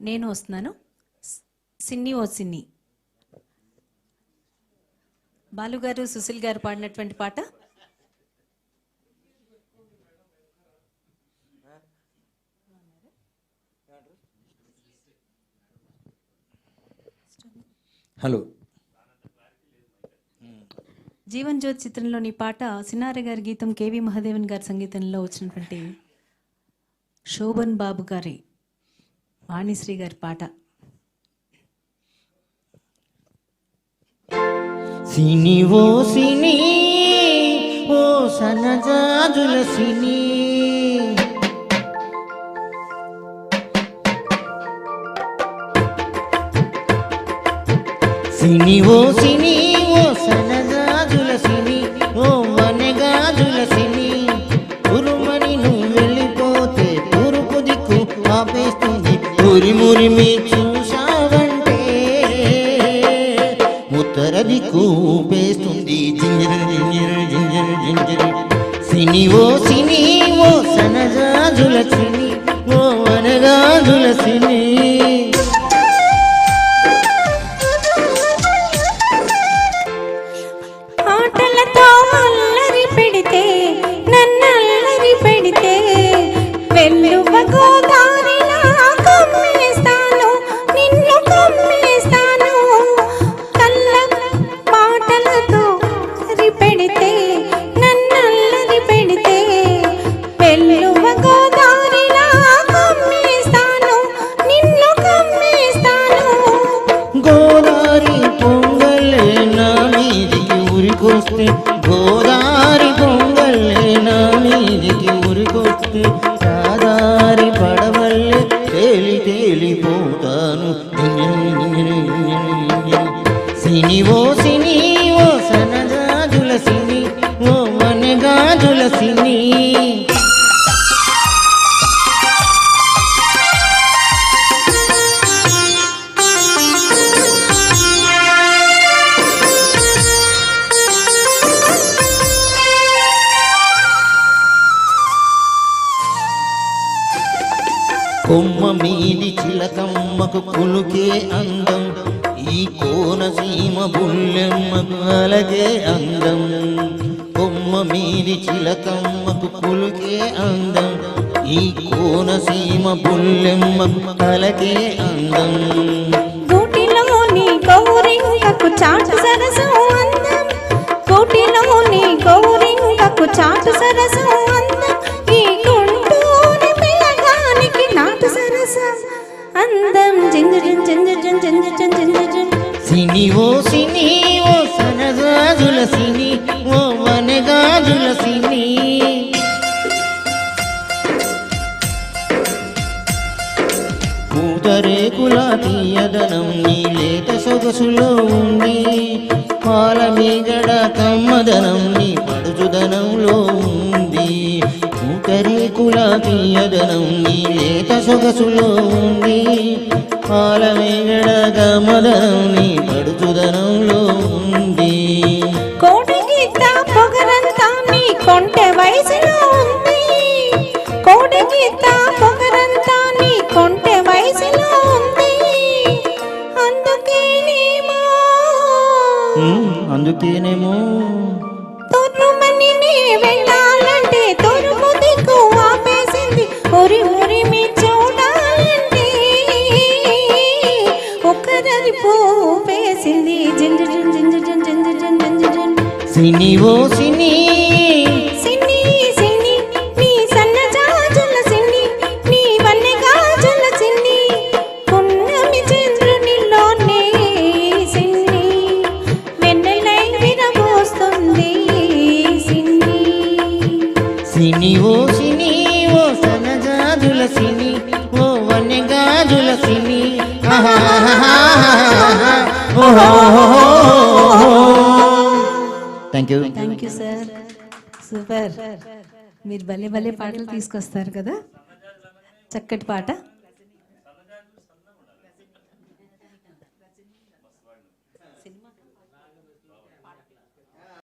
నేను వస్తున్నాను. సిన్ని ఓ సిన్ని. బాలుగారు సుశీల్ గారు పాడినటువంటి పాట? హలో. జీవన్ జ్యోత్ చిత్రంలోని పాట సినారె గారి గీతం కేవి మహాదేవన్ గారి సంగీతంలో వచ్చినటువంటి శోభన్ బాబు గారి వాణిశ్రీ గారి పాట. సిని ఓ సిని ఓ సనజాజుల సిని. సిని ఓ సినీ ఉరిమురిమి చూశావంటే? ఉత్తర దిక్కు ఊపేస్తుంది జింజర జింజర జింజర జింజర. సిని ఓ సిని ఓ సనజాజుల సిని ఓ వనగాజుల సిని. పెడితే నన్నల్లరి పెడితే వెల్లువ గోదారిలా కమ్మేస్తాను నిన్ను కమ్మేస్తాను. గోదారి పొంగలే నా మీదికి కొమ్మ మీది చిలకమ్మకు కులుకే అందం. ఈ కోనసీమ బుల్లెమ్మకు అలగే అందం. కొమ్మ మీది చిలకమ్మకు కులుకే అందం. ఈ కోనసీమ బుల్లెమ్మకు అలగే అందం. గూటిలోని గౌరింగకు చాటు సరసం అందం. గూటిలోని గౌరింగకు చాటు సరసం అందం అందం జింజరిన్ జింజరిన్ జింజరిన్ జింజరిన్ సిని ఓ సిని ఓ సనగాజుల సిని ఓ వనగాజుల సిని. పూతరేకుల తీయదనం నీ లేత సొగసులో ఉంది. పాల మీగడ కమ్మదనం నీ పడుచుదనంలో ఉంది. పూతరేకుల తీయదనం నీ సొగసులో ఉంది పాల మీగడ కమ్మదనం నీ పడుచుదనంలో ఉంది కోటి గీత పొగరంతా నీ కొంటె వయసులో ఉంది. కోటి గీత పొగరంతా నీ కొంటె వయసులో ఉంది. అందుకే నీమో ఉమ్, అందుకేనేమో వెళ్ళాలంటే తొరుము దిక్కు ఆపేసింది. ఒరి సిని ఓ సిని. సిన్ని సిన్ని నీ సన్నజాజుల సిన్ని నీ వన్నె గాజుల సిన్ని పున్నమి చంద్రునిలోనే సిన్ని వెన్నెలై విరబోస్తుంది సిన్ని సిని. ఓ సిని ఓ సిని ఓ సిని. Thank you thank you sir super మీరు భలే భలే పాటలు తీసుకొస్తారు కదా. చక్కటి పాట.